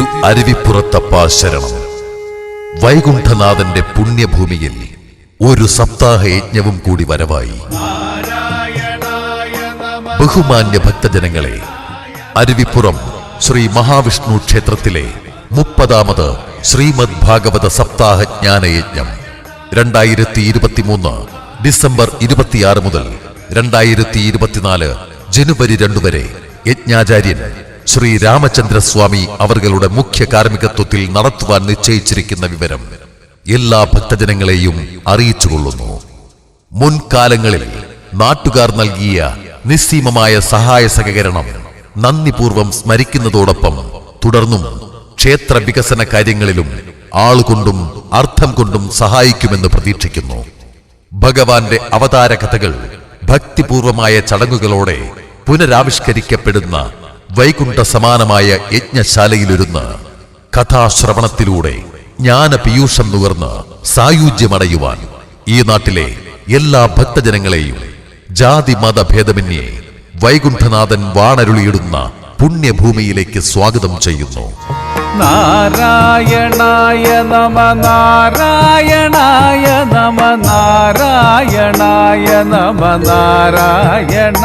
തിരു അരുവിപ്പുറത്തപ്പ ശരണം വൈകുണ്ഠനാഥന്റെ പുണ്യഭൂമിയിൽ ഒരു സപ്താഹ യജ്ഞവും കൂടി വരവായി. ബഹുമാന്യ ഭക്തജനങ്ങളെ അരുവിപ്പുറം ശ്രീ മഹാവിഷ്ണു ക്ഷേത്രത്തിലെ മുപ്പതാമത് ശ്രീമദ് ഭാഗവത സപ്താഹ ജ്ഞാനയജ്ഞം രണ്ടായിരത്തി ഇരുപത്തിമൂന്ന് ഡിസംബർ ഇരുപത്തിയാറ് മുതൽ രണ്ടായിരത്തി ഇരുപത്തിനാല് ജനുവരി രണ്ടു വരെ യജ്ഞാചാര്യൻ ശ്രീ രാമചന്ദ്രസ്വാമി അവരുടെ മുഖ്യ കാർമ്മികത്വത്തിൽ നടത്തുവാൻ നിശ്ചയിച്ചിരിക്കുന്ന വിവരം എല്ലാ ഭക്തജനങ്ങളെയും അറിയിച്ചുകൊള്ളുന്നു. മുൻകാലങ്ങളിൽ നാട്ടുകാർ നൽകിയ നിസ്സീമമായ സഹായ സഹകരണം നന്ദിപൂർവം സ്മരിക്കുന്നതോടൊപ്പം തുടർന്നും ക്ഷേത്ര വികസന കാര്യങ്ങളിലും ആളുകൊണ്ടും അർത്ഥം കൊണ്ടും സഹായിക്കുമെന്ന് പ്രതീക്ഷിക്കുന്നു. ഭഗവാന്റെ അവതാര കഥകൾ ഭക്തിപൂർവമായ ചടങ്ങുകളോടെ പുനരാവിഷ്കരിക്കപ്പെടുന്ന വൈകുണ്ഠ സമാനമായ യജ്ഞശാലയിലൊരുന്ന് കഥാശ്രവണത്തിലൂടെ ജ്ഞാന പീയൂഷം നുകർന്ന് സായുജ്യമടയുവാൻ ഈ നാട്ടിലെ എല്ലാ ഭക്തജനങ്ങളെയും ജാതി മത ഭേദമന്യേ വൈകുണ്ഠനാഥൻ വാണരുളിയിടുന്ന പുണ്യഭൂമിയിലേക്ക് സ്വാഗതം ചെയ്യുന്നു. നാരായണായ നമ നാരായണായ നമ നാരായണായ നമ നാരായണ